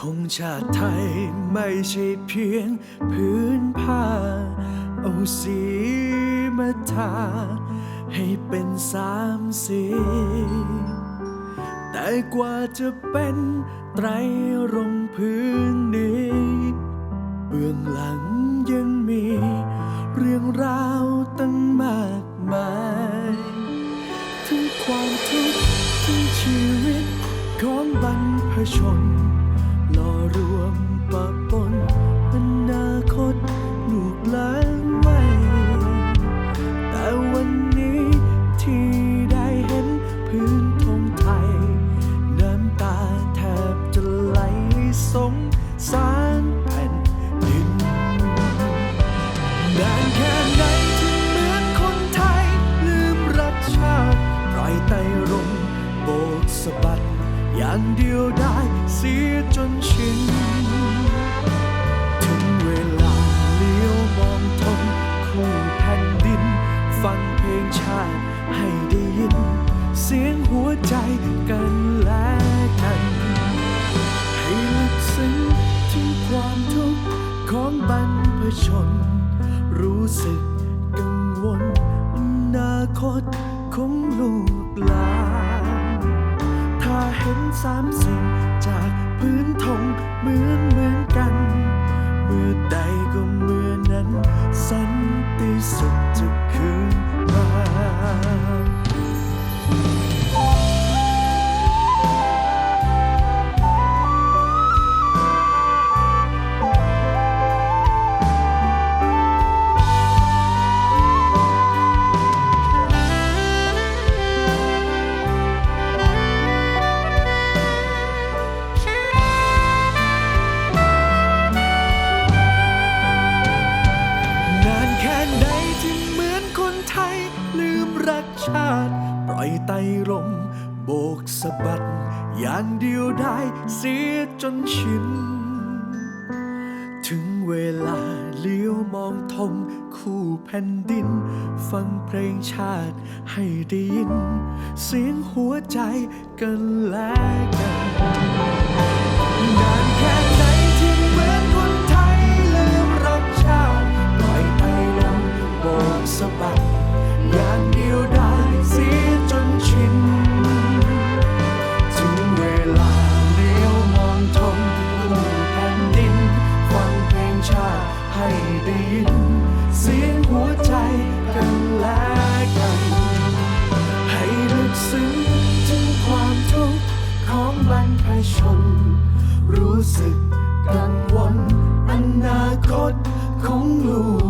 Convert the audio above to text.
ธงชาติไทยไม่ใช่เพียงพื้นผ้า เอาสีมาทา ให้เป็นสามสี แต่กว่าจะเป็นไตรรงพื้นนี้ เบื้องหลังยังมี เรื่องราวตั้งมากมายถึงความทุกข์ถึงชีวิตของบรรพชน หล่อรวมปะปนอนาคตลูกหลานไม่แต่วันนี้ที่ได้เห็นพื้นธงไทย น้ำตาแทบจะไหลสงสารแผ่นดินนานแค่ไหนที่เหมือนคนไทย ลืมรักชาติปล่อยไตรงโบกสะบัดอย่างเดียวได้ สียจนชิน ถึงเวลาเลี้ยวมองทงคู่แผ่นดิน ฟังเพลงชาติให้ได้ยิน เสียงหัวใจกันและกัน ให้ลึกซึ้งถึงความทุกข์ของบรรพชน รู้สึกกังวลอนาคตของลูกหลาน ถ้าเห็นสามสิ่ง จากพื้นทงเหมือน กชาติ ปล่อยไตรมโบกสะบัด อย่างเดียวได้เสียจนชิน ถึงเวลาเลี้ยวมองทงคู่แผ่นดิน ฟังเพลงชาติให้ได้ยิน เสียงหัวใจกันและกันนานแค่ไหนที่เหมือนคนไทยลืมรักชาติปล่อยไปลงโบกสะบัดอย่างเดียว ชาติให้ได้ยิน เสียงหัวใจกันและกัน ให้ลึกซึ้งถึงความทุกข์ของบรรพชน รู้สึกกังวลอนาคตของลูก